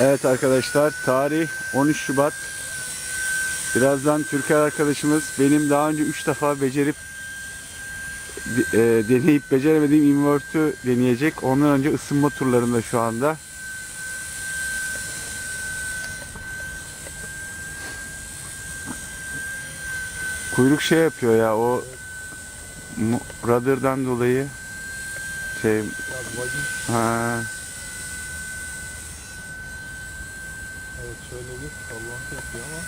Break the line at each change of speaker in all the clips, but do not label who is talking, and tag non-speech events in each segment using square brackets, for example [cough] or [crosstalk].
Evet arkadaşlar tarih 13 Şubat. Birazdan Türker arkadaşımız benim daha önce 3 defa becerip e, deneyip beceremediğim invert'ü deneyecek. Ondan önce ısınma turlarında şu anda. Kuyruk şey yapıyor ya o rudder'dan dolayı şey ha
Evet şöyle bir sallantı yapıyor ama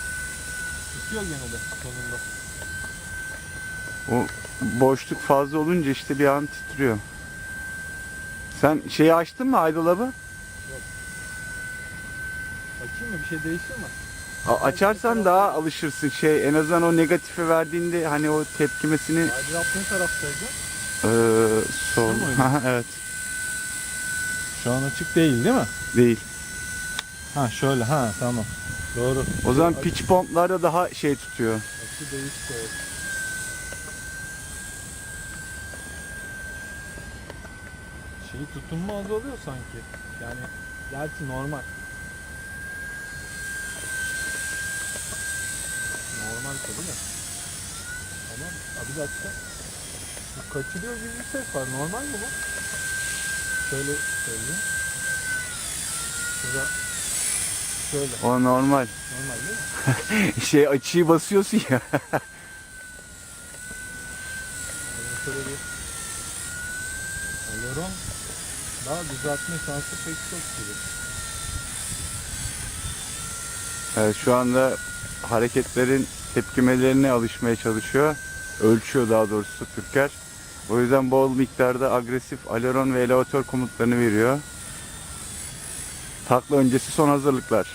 tutuyor gene de sonunda.
O boşluk fazla olunca işte bir an titriyor. Sen şeyi açtın mı aydolabı?
Açayım mı? Bir şey değişir mi?
A- açarsan daha alışırsın şey en azından o negatifi verdiğinde hani o tepkimesini
Aydınlat ne taraftaydı?
eee sol.
Değil mi?
Evet
Şu an açık değil değil mi?
değil.
Ha şöyle ha tamam. Doğru.
O zaman
Açı-
pitch pomplarda daha şey tutuyor.
Açı değişti. Şeyi tutunma azalıyor sanki. Yani gerçi normal. Normal tabii de. Tamam. Abi bir dakika. Bu kaçırıyor gibi bir ses var. Normal mi bu? Şöyle söyleyeyim. Şurada şöyle.
O normal.
Normal değil mi? [laughs]
Şey açıyı basıyorsun ya.
Şöyle bir Aileron daha düzeltme şansı pek çok gibi.
Evet, şu anda hareketlerin tepkimelerine alışmaya çalışıyor. Ölçüyor daha doğrusu Türker. O yüzden bol miktarda agresif aleron ve elevatör komutlarını veriyor. Takla öncesi son hazırlıklar.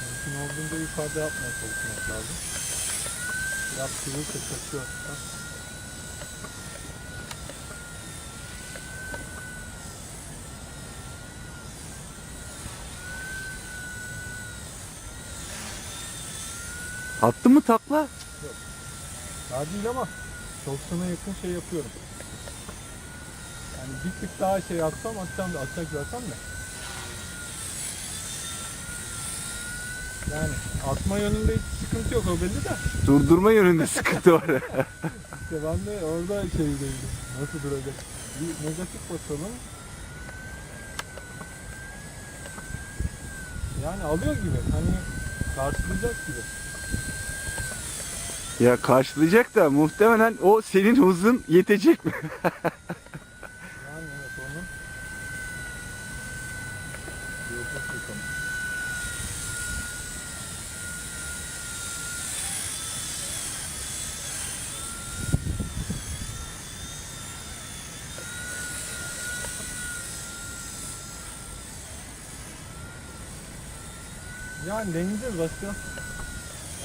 Mümkün olduğunca yukarıda yapmaya çalışmak lazım. Biraz kırılırsa kaçıyor. Hatta.
Attı mı takla?
Daha değil ama 90'a yakın şey yapıyorum. Yani bir tık daha şey atsam atacağım da atacak zaten de. Yani atma yönünde hiç sıkıntı yok o belli de.
Durdurma yönünde sıkıntı var. [laughs]
İşte ben de orada şeydeydim. Nasıl duracak? Bir negatif basalım. Yani alıyor gibi. Hani karşılayacak gibi.
Ya karşılayacak da muhtemelen o senin hızın yetecek mi?
Yani evet onu. Göreceğiz bakalım. Yani deneyeceğiz başka.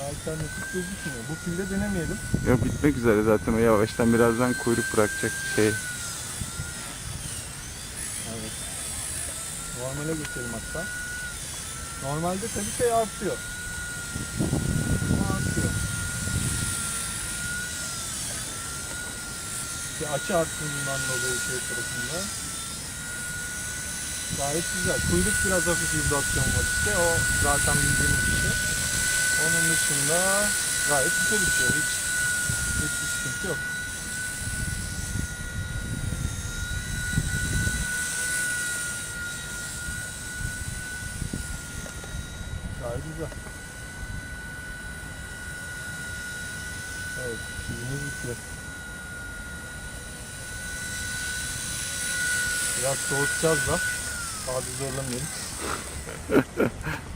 Alternatif gözükmüyor. Bu pilde denemeyelim.
ya bitmek üzere zaten o yavaştan birazdan kuyruk bırakacak şey.
Evet. Normale geçelim hatta. Normalde tabii şey artıyor. Artıyor. Bir açı arttığından dolayı şey tarafında. Gayet güzel. Kuyruk biraz hafif vibratyon var işte. O zaten bildiğimiz bir şey. Onun dışında gayet güzel işiyor. Hiç, hiçbir sıkıntı yok. Gayet güzel. Evet, işimiz bitti. Biraz soğutacağız da. Fazla zorlamayalım. [laughs]